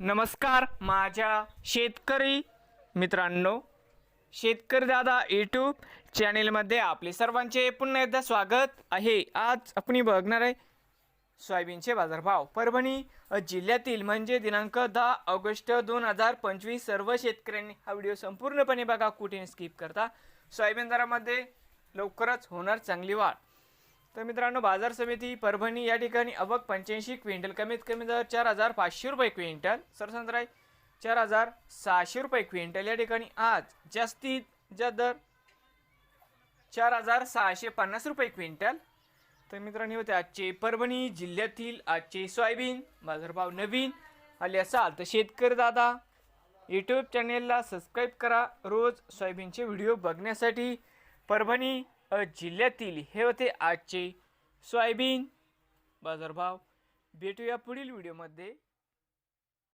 नमस्कार माझ्या शेतकरी मित्रांनो शेतकरी दादा यूट्यूब चॅनेलमध्ये आपले सर्वांचे पुन्हा एकदा स्वागत आहे. आज आपण बघणार आहे सोयाबीनचे बाजारभाव. परभणी जिल्ह्यातील म्हणजे दिनांक दहा ऑगस्ट दोन हजार पंचवीस सर्व शेतकऱ्यांनी हा व्हिडिओ संपूर्णपणे बघा कुठे स्किप करता. सोयाबीन दरामध्ये लवकरच होणार चांगली वाढ. तर मित्रांनो बाजार समिती परभणी या ठिकाणी अवक पंच्याऐंशी क्विंटल कमीत कमी दर चार हजार पाचशे रुपये क्विंटल सरसंत्राय चार हजार सहाशे रुपये क्विंटल. या ठिकाणी आज जास्तीत जास्त दर चार हजार सहाशे पन्नास रुपये क्विंटल. तर मित्रांनो होते आजचे परभणी जिल्ह्यातील आजचे सोयाबीन बाजारभाव नवीन आले असाल तर शेतकरी दादा यूट्यूब चॅनेलला सबस्क्राईब करा. रोज सोयाबीनचे व्हिडिओ बघण्यासाठी परभणी जिल्ह्यातील हे होते आजचे सोयाबीन बाजारभाव. भेटूया पुढील व्हिडिओमध्ये.